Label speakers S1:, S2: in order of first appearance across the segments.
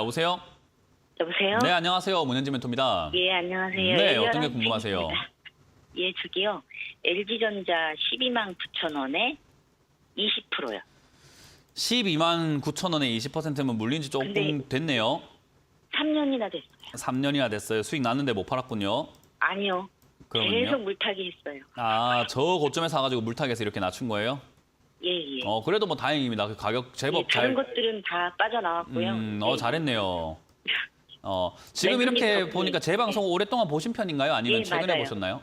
S1: 여보세요?
S2: 여보세요?
S1: 네, 안녕하세요. 문현지 멘토입니다.
S2: 예, 안녕하세요.
S1: 네, 어떤 게 궁금하세요?
S2: 예, 저기요. LG전자 12만 9천 원에 20%요.
S1: 12만 9천 원에 20%면 물린 지 조금
S2: 근데-
S1: 됐네요.
S2: 3년이나 됐어요.
S1: 3년이나 됐어요. 수익 났는데 못 팔았군요.
S2: 아니요.
S1: 그러면요?
S2: 계속 물타기 했어요.
S1: 아, 저 고점에 사가지고 물타기해서 이렇게 낮춘 거예요?
S2: 예, 예.
S1: 어, 그래도 뭐 다행입니다. 그 가격
S2: 예,
S1: 제법
S2: 다른
S1: 잘.
S2: 것들은 다 빠져나왔고요.
S1: 음,
S2: 예,
S1: 어, 잘했네요. 어, 지금
S2: 네,
S1: 이렇게
S2: 그러니까
S1: 보니까 제 방송 오랫동안 보신 편인가요? 아니면
S2: 예,
S1: 최근에
S2: 맞아요.
S1: 보셨나요?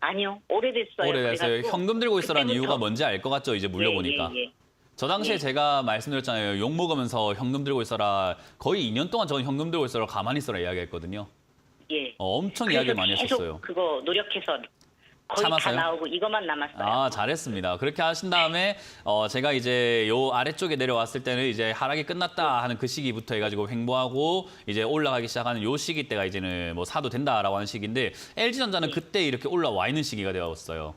S2: 아니요. 오래됐어요.
S1: 오래됐어요. 현금 들고 있으라는
S2: 그때부터-
S1: 이유가 뭔지 알 것 같죠? 이제 물려보니까.
S2: 예, 예, 예.
S1: 저 당시에
S2: 예.
S1: 제가 말씀드렸잖아요. 욕 먹으면서 현금 들고 있어라. 거의 2년 동안 저는 현금 들고 있어라. 가만히 있어라 이야기했거든요.
S2: 예.
S1: 어, 엄청
S2: 그래서
S1: 이야기 많이
S2: 계속
S1: 했었어요.
S2: 그거 노력해서 거의
S1: 참았어요?
S2: 다 나오고 이것만 남았어요.
S1: 아, 잘했습니다. 그렇게 하신 다음에 어, 제가 이제 요 아래쪽에 내려왔을 때는 이제 하락이 끝났다 하는 그 시기부터 해가지고 횡보하고 이제 올라가기 시작하는 요 시기 때가 이제는 뭐 사도 된다라고 하는 시기인데 LG전자는 그때 이렇게 올라와 있는 시기가 되었어요.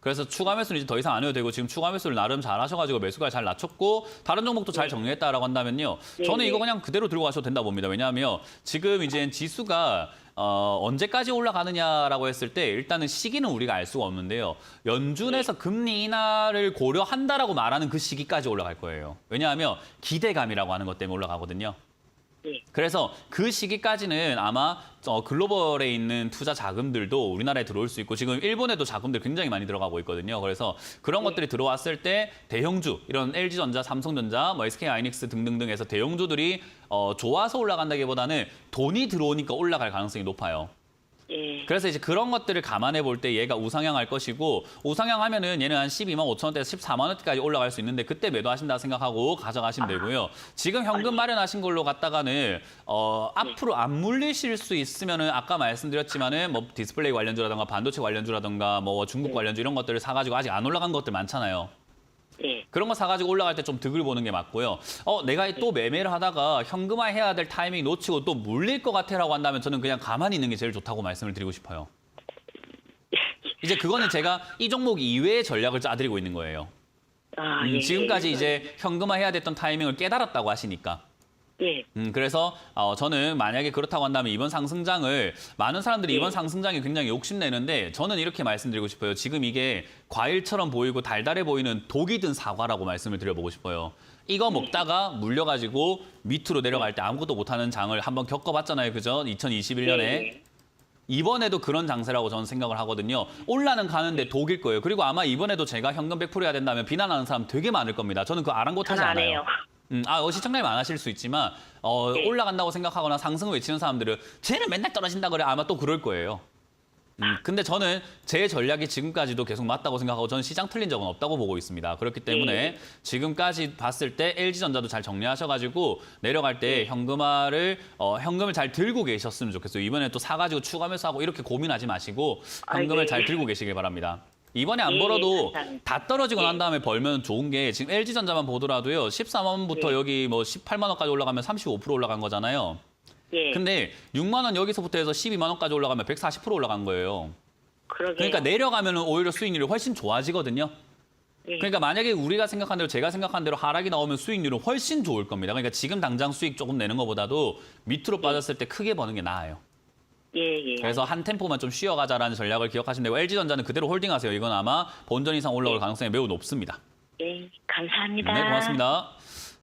S1: 그래서 추가 매수는 이제 더 이상 안 해도 되고 지금 추가 매수를 나름 잘 하셔가지고 매수가 잘 낮췄고 다른 종목도 잘 정리했다라고 한다면요.
S2: 네,
S1: 저는
S2: 네.
S1: 이거 그냥 그대로 들고 가셔도 된다 봅니다. 왜냐하면 지금 이제 지수가 어, 언제까지 올라가느냐라고 했을 때 일단은 시기는 우리가 알 수가 없는데요. 연준에서 금리 인하를 고려한다라고 말하는 그 시기까지 올라갈 거예요. 왜냐하면 기대감이라고 하는 것 때문에 올라가거든요.
S2: 예.
S1: 그래서 그 시기까지는 아마 어, 글로벌에 있는 투자 자금들도 우리나라에 들어올 수 있고 지금 일본에도 자금들 굉장히 많이 들어가고 있거든요. 그래서 그런 것들이 들어왔을 때 대형주 이런 LG전자, 삼성전자, 뭐 SK하이닉스 등등등에서 대형주들이 어, 좋아서 올라간다기보다는 돈이 들어오니까 올라갈 가능성이 높아요.
S2: 예.
S1: 그래서 이제 그런 것들을 감안해 볼 때 얘가 우상향할 것이고 우상향 하면은 얘는 한 12만 5천 원대에서 14만 원대까지 올라갈 수 있는데 그때 매도하신다 생각하고 가져가시면 되고요. 지금 현금 마련하신 걸로 갖다가는 어 앞으로 안 물리실 수 있으면은 아까 말씀드렸지만은 뭐 디스플레이 관련주라든가 반도체 관련주라든가 뭐 중국 관련주 이런 것들을 사 가지고 아직 안 올라간 것들 많잖아요.
S2: 예.
S1: 그런 거 사가지고 올라갈 때 좀 득을 보는 게 맞고요. 어, 내가 또 매매를 하다가 현금화 해야 될 타이밍 놓치고 또 물릴 것 같아라고 한다면 저는 그냥 가만히 있는 게 제일 좋다고 말씀을 드리고 싶어요. 이제 그거는 제가 이 종목 이외의 전략을 짜드리고 있는 거예요.
S2: 아,
S1: 음,
S2: 예.
S1: 지금까지 이제 현금화 해야 됐던 타이밍을 깨달았다고 하시니까.
S2: 예.
S1: 음, 그래서 어, 저는 만약에 그렇다고 한다면 이번 상승장을 많은 사람들이 이번
S2: 네.
S1: 상승장이 굉장히 욕심내는데 저는 이렇게 말씀드리고 싶어요. 지금 이게 과일처럼 보이고 달달해 보이는 독이 든 사과라고 말씀을 드려보고 싶어요. 이거 먹다가 물려가지고 밑으로 내려갈 때 아무것도 못하는 장을 한번 겪어봤잖아요. 그죠? 2021년에.
S2: 네.
S1: 이번에도 그런 장세라고 저는 생각을 하거든요. 올라는 가는데 독일 거예요. 그리고 아마 이번에도 제가 현금 100% 해야 된다면 비난하는 사람 되게 많을 겁니다. 저는 그 아랑곳하지
S2: 안 않아요.
S1: 음, 아, 어, 시청자님 안 하실 수 있지만 어,
S2: 네.
S1: 올라간다고 생각하거나 상승을 외치는 사람들은 쟤는 맨날 떨어진다 그래 아마 또 그럴 거예요. 음, 근데 저는 제 전략이 지금까지도 계속 맞다고 생각하고 저는 시장 틀린 적은 없다고 보고 있습니다. 그렇기 때문에
S2: 네.
S1: 지금까지 봤을 때 LG전자도 잘 정리하셔가지고 내려갈 때
S2: 네.
S1: 현금화를 어, 현금을 잘 들고 계셨으면 좋겠어요. 이번에 또 사가지고 추가 매수하고 이렇게 고민하지 마시고
S2: 아,
S1: 현금을
S2: 예.
S1: 잘 들고 계시길 바랍니다. 이번에 안
S2: 예,
S1: 벌어도
S2: 감사합니다.
S1: 다 떨어지고 난
S2: 예.
S1: 다음에 벌면 좋은 게 지금 LG전자만 보더라도요. 14만 원부터
S2: 예.
S1: 여기 뭐 18만 원까지 올라가면 35% 올라간 거잖아요.
S2: 예.
S1: 근데 6만 원 여기서부터 해서 12만 원까지 올라가면 140% 올라간 거예요.
S2: 그러게요.
S1: 그러니까 내려가면 오히려 수익률이 훨씬 좋아지거든요.
S2: 예.
S1: 그러니까 만약에 우리가 생각한 대로 제가 생각한 대로 하락이 나오면 수익률은 훨씬 좋을 겁니다. 그러니까 지금 당장 수익 조금 내는 것보다도 밑으로 빠졌을 때 크게 버는 게 나아요.
S2: 예, 예.
S1: 그래서 한 템포만 좀 쉬어가자라는 전략을 기억하시면 되고 LG전자는 그대로 홀딩하세요. 이건 아마 본전 이상 올라올
S2: 네.
S1: 가능성이 매우 높습니다.
S2: 예. 감사합니다.
S1: 네, 고맙습니다.